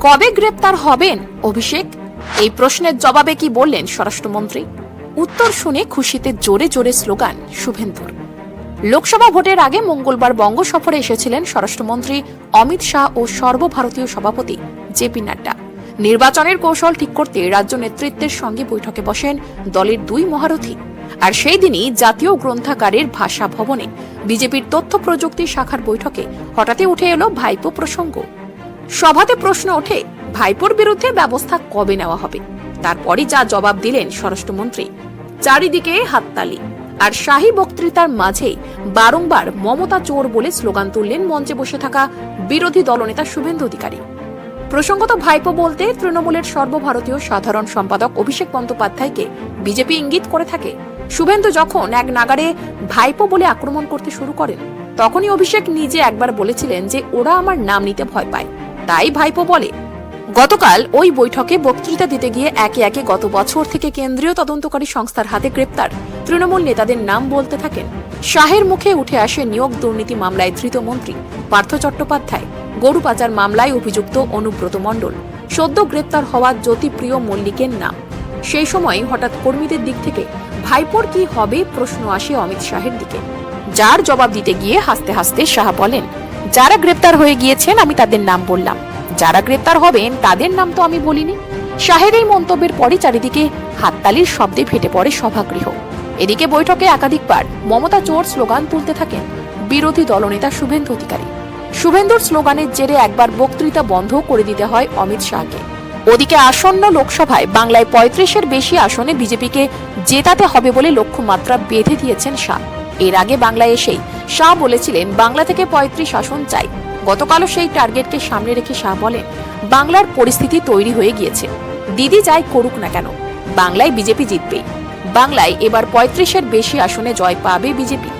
কবে গ্রেপ্তার হবেন, অভিষেক? এই প্রশ্নের জবাবে কি বললেন স্বরাষ্ট্রমন্ত্রী? উত্তর শুনে খুশিতে জোরে জোরে স্লোগান, শুভেন্দুর। লোকসভা ভোটের আগে মঙ্গলবার বঙ্গ সফরে এসেছিলেন স্বরাষ্ট্রমন্ত্রী অমিত শাহ ও সর্বভারতীয় সভাপতি জেপি নাড্ডা। নির্বাচনের কৌশল ঠিক করতে রাজ্য নেতৃত্বের সঙ্গে বৈঠকে বসেন দলের দুই মহারথী। আর সেই দিনই জাতীয় গ্রন্থাগারের ভাষা ভবনে বিজেপির তথ্য প্রযুক্তি শাখার বৈঠকে হঠাৎই উঠে এলো ভাইপো প্রসঙ্গ। সভাতে প্রশ্ন ওঠে, ভাইপোর বিরুদ্ধে ব্যবস্থা কবে নেওয়া হবে? তারপরই যা জবাব দিলেন স্বরাষ্ট্রমন্ত্রী। চারিদিকে হাততালি, আর শাহী বক্তৃতার মাঝেই বারংবার মমতা চোর বলে স্লোগান তুললেন মঞ্চে বসে থাকা বিরোধী দলনেতা শুভেন্দু অধিকারী। প্রসঙ্গত ভাইপো বলতে তৃণমূলের সর্বভারতীয় সাধারণ সম্পাদক অভিষেক বন্দ্যোপাধ্যায়কে বিজেপি ইঙ্গিত করে থাকে। শুভেন্দু যখন এক নাগারে ভাইপো বলে আক্রমণ করতে শুরু করেন, তখনই অভিষেক নিজে একবার বলেছিলেন যে ওরা আমার নাম নিতে ভয় পায়। তাই ভাইপো বলে। গতকাল ওই বৈঠকে বক্তৃতা দিতে গিয়ে একে একে গত বছর থেকে কেন্দ্রীয় তদন্তকারী সংস্থার হাতে গ্রেপ্তার। তৃণমূল নেতাদের নাম বলতে থাকেন। শাহের মুখে উঠে আসে নিয়োগ দুর্নীতি মামলায় ধৃত মন্ত্রী পার্থ চট্টোপাধ্যায়। গরু পাচার মামলায় অভিযুক্ত অনুব্রত মণ্ডল। সদ্য গ্রেপ্তার হওয়া জ্যোতিপ্রিয় মল্লিকের নাম। সেই সময় হঠাৎ কর্মীদের দিক থেকে, ভাইপোর কি হবে? প্রশ্ন আসে অমিত শাহের দিকে। যার জবাব দিতে গিয়ে হাসতে হাসতে শাহ বলেন যারা গ্রেপ্তার হয়ে গিয়েছেন, আমি তাদের নাম বললাম। যারা গ্রেপ্তার হবেন, তাদের নাম তো আমি বলিনি। শাহের এই মন্তব্যের পরই চারিদিকে হাততালির শব্দে ফেটে পড়ে সভাগৃহ। এদিকে বৈঠকে একাধিকবার মমতা চোর স্লোগান তুলতে থাকেন বিরোধী দলনেতা শুভেন্দু অধিকারী। শুভেন্দুর স্লোগানের জেরে একবার বক্তৃতা বন্ধ করে দিতে হয় অমিত শাহকে। ওদিকে আসন্ন লোকসভায় বাংলায় পঁয়ত্রিশের বেশি আসনে বিজেপিকে জেতাতে হবে বলে লক্ষ্যমাত্রা বেঁধে দিয়েছেন শাহ। এর আগে বাংলায় এসেই শাহ বলেছিলেন, বাংলা থেকে পঁয়ত্রিশ আসন চাই। গতকালও সেই টার্গেটকে সামনে রেখে শাহ বলেন, বাংলার পরিস্থিতি তৈরি হয়ে গিয়েছে। দিদি যাই করুক না কেন, বাংলায় বিজেপি জিতবেই। বাংলায় এবার পঁয়ত্রিশের বেশি আসনে জয় পাবে বিজেপি।